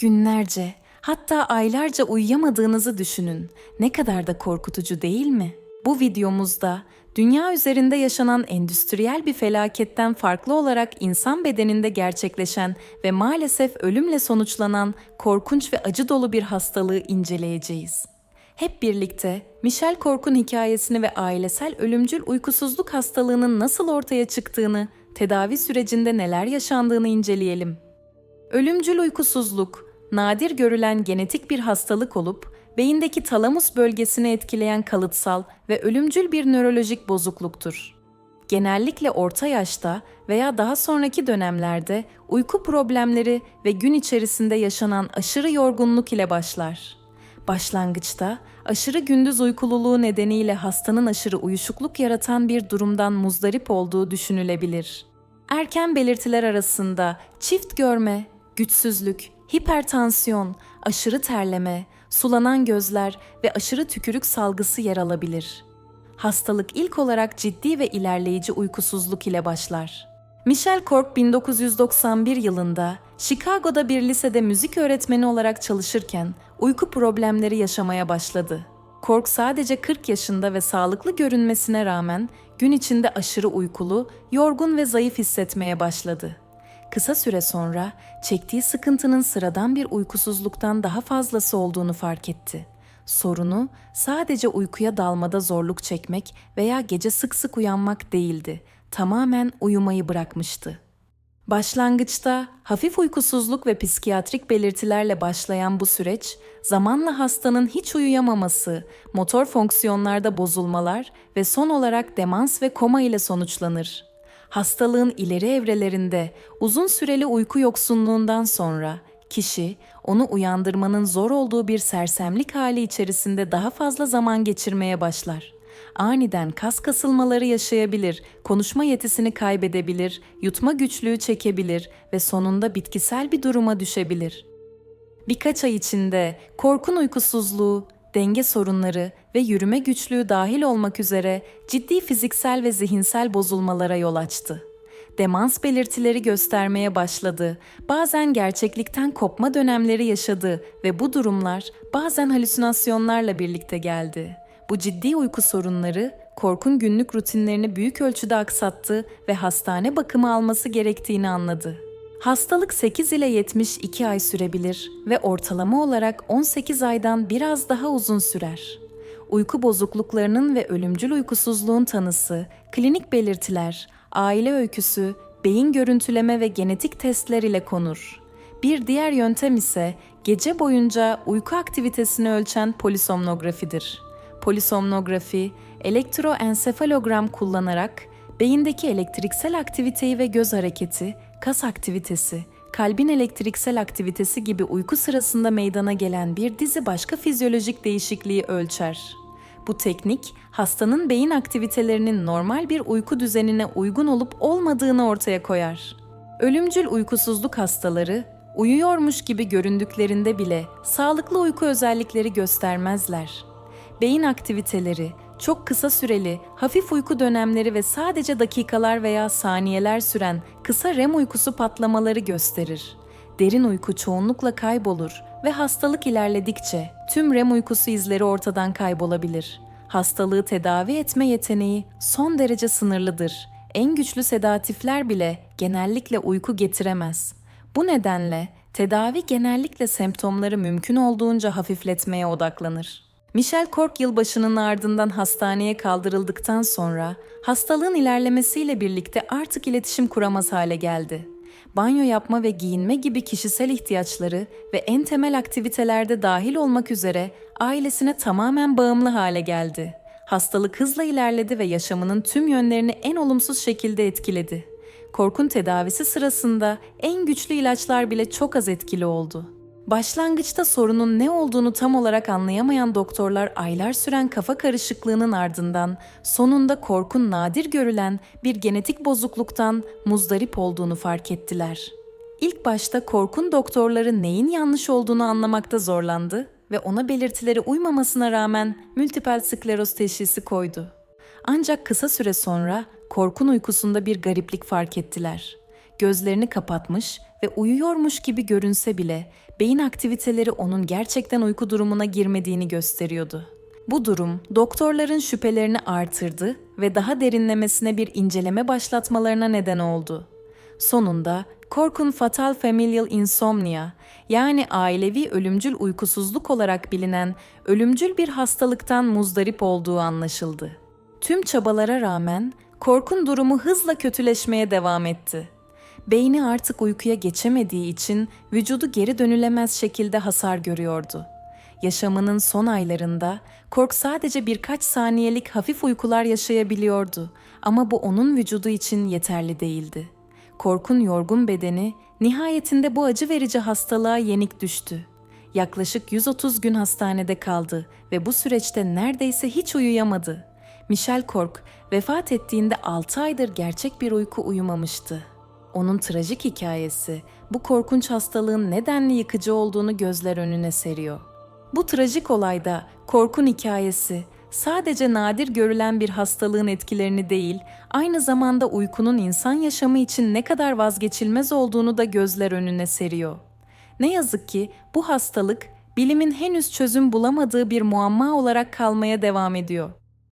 Günlerce, hatta aylarca uyuyamadığınızı düşünün. Ne kadar da korkutucu değil mi? Bu videomuzda dünya üzerinde yaşanan endüstriyel bir felaketten farklı olarak insan bedeninde gerçekleşen ve maalesef ölümle sonuçlanan korkunç ve acı dolu bir hastalığı inceleyeceğiz. Hep birlikte Michel Kork'un hikayesini ve ailesel ölümcül uykusuzluk hastalığının nasıl ortaya çıktığını, tedavi sürecinde neler yaşandığını inceleyelim. Ölümcül uykusuzluk, nadir görülen genetik bir hastalık olup, beyindeki talamus bölgesini etkileyen kalıtsal ve ölümcül bir nörolojik bozukluktur. Genellikle orta yaşta veya daha sonraki dönemlerde uyku problemleri ve gün içerisinde yaşanan aşırı yorgunluk ile başlar. Başlangıçta aşırı gündüz uykululuğu nedeniyle hastanın aşırı uyuşukluk yaratan bir durumdan muzdarip olduğu düşünülebilir. Erken belirtiler arasında çift görme, güçsüzlük, hipertansiyon, aşırı terleme, sulanan gözler ve aşırı tükürük salgısı yer alabilir. Hastalık ilk olarak ciddi ve ilerleyici uykusuzluk ile başlar. Michel Cork 1991 yılında Chicago'da bir lisede müzik öğretmeni olarak çalışırken uyku problemleri yaşamaya başladı. Cork sadece 40 yaşında ve sağlıklı görünmesine rağmen gün içinde aşırı uykulu, yorgun ve zayıf hissetmeye başladı. Kısa süre sonra çektiği sıkıntının sıradan bir uykusuzluktan daha fazlası olduğunu fark etti. Sorunu sadece uykuya dalmada zorluk çekmek veya gece sık sık uyanmak değildi. Tamamen uyumayı bırakmıştı. Başlangıçta hafif uykusuzluk ve psikiyatrik belirtilerle başlayan bu süreç, zamanla hastanın hiç uyuyamaması, motor fonksiyonlarda bozulmalar ve son olarak demans ve koma ile sonuçlanır. Hastalığın ileri evrelerinde uzun süreli uyku yoksunluğundan sonra kişi onu uyandırmanın zor olduğu bir sersemlik hali içerisinde daha fazla zaman geçirmeye başlar. Aniden kas kasılmaları yaşayabilir, konuşma yetisini kaybedebilir, yutma güçlüğü çekebilir ve sonunda bitkisel bir duruma düşebilir. Birkaç ay içinde korkun uykusuzluğu, denge sorunları ve yürüme güçlüğü dahil olmak üzere ciddi fiziksel ve zihinsel bozulmalara yol açtı. Demans belirtileri göstermeye başladı. Bazen gerçeklikten kopma dönemleri yaşadı ve bu durumlar bazen halüsinasyonlarla birlikte geldi. Bu ciddi uyku sorunları Kork'un günlük rutinlerini büyük ölçüde aksattı ve hastane bakımı alması gerektiğini anladı. Hastalık 8 ile 72 ay sürebilir ve ortalama olarak 18 aydan biraz daha uzun sürer. Uyku bozukluklarının ve ölümcül uykusuzluğun tanısı, klinik belirtiler, aile öyküsü, beyin görüntüleme ve genetik testler ile konur. Bir diğer yöntem ise gece boyunca uyku aktivitesini ölçen polisomnografidir. Polisomnografi, elektroensefalogram kullanarak beyindeki elektriksel aktiviteyi ve göz hareketi, kas aktivitesi, kalbin elektriksel aktivitesi gibi uyku sırasında meydana gelen bir dizi başka fizyolojik değişikliği ölçer. Bu teknik, hastanın beyin aktivitelerinin normal bir uyku düzenine uygun olup olmadığını ortaya koyar. Ölümcül uykusuzluk hastaları, uyuyormuş gibi göründüklerinde bile sağlıklı uyku özellikleri göstermezler. Beyin aktiviteleri, çok kısa süreli, hafif uyku dönemleri ve sadece dakikalar veya saniyeler süren kısa REM uykusu patlamaları gösterir. Derin uyku çoğunlukla kaybolur ve hastalık ilerledikçe tüm REM uykusu izleri ortadan kaybolabilir. Hastalığı tedavi etme yeteneği son derece sınırlıdır. En güçlü sedatifler bile genellikle uyku getiremez. Bu nedenle tedavi genellikle semptomları mümkün olduğunca hafifletmeye odaklanır. Michel Cork yılbaşının ardından hastaneye kaldırıldıktan sonra hastalığın ilerlemesiyle birlikte artık iletişim kuramaz hale geldi. Banyo yapma ve giyinme gibi kişisel ihtiyaçları ve en temel aktivitelerde dahil olmak üzere ailesine tamamen bağımlı hale geldi. Hastalık hızla ilerledi ve yaşamının tüm yönlerini en olumsuz şekilde etkiledi. Korkun tedavisi sırasında en güçlü ilaçlar bile çok az etkili oldu. Başlangıçta sorunun ne olduğunu tam olarak anlayamayan doktorlar aylar süren kafa karışıklığının ardından sonunda korkun nadir görülen bir genetik bozukluktan muzdarip olduğunu fark ettiler. İlk başta korkun doktorları neyin yanlış olduğunu anlamakta zorlandı ve ona belirtileri uymamasına rağmen multiple skleroz teşhisi koydu. Ancak kısa süre sonra korkun uykusunda bir gariplik fark ettiler. Gözlerini kapatmış ve uyuyormuş gibi görünse bile beyin aktiviteleri onun gerçekten uyku durumuna girmediğini gösteriyordu. Bu durum doktorların şüphelerini artırdı ve daha derinlemesine bir inceleme başlatmalarına neden oldu. Sonunda Kork'un Fatal Familial Insomnia yani ailevi ölümcül uykusuzluk olarak bilinen ölümcül bir hastalıktan muzdarip olduğu anlaşıldı. Tüm çabalara rağmen Kork'un durumu hızla kötüleşmeye devam etti. Beyni artık uykuya geçemediği için vücudu geri dönülemez şekilde hasar görüyordu. Yaşamının son aylarında Kork sadece birkaç saniyelik hafif uykular yaşayabiliyordu ama bu onun vücudu için yeterli değildi. Kork'un yorgun bedeni nihayetinde bu acı verici hastalığa yenik düştü. Yaklaşık 130 gün hastanede kaldı ve bu süreçte neredeyse hiç uyuyamadı. Michel Kork vefat ettiğinde 6 aydır gerçek bir uyku uyumamıştı. Onun trajik hikayesi bu korkunç hastalığın nedenli yıkıcı olduğunu gözler önüne seriyor. Bu trajik olayda Kork'un hikayesi sadece nadir görülen bir hastalığın etkilerini değil, aynı zamanda uykunun insan yaşamı için ne kadar vazgeçilmez olduğunu da gözler önüne seriyor. Ne yazık ki bu hastalık bilimin henüz çözüm bulamadığı bir muamma olarak kalmaya devam ediyor.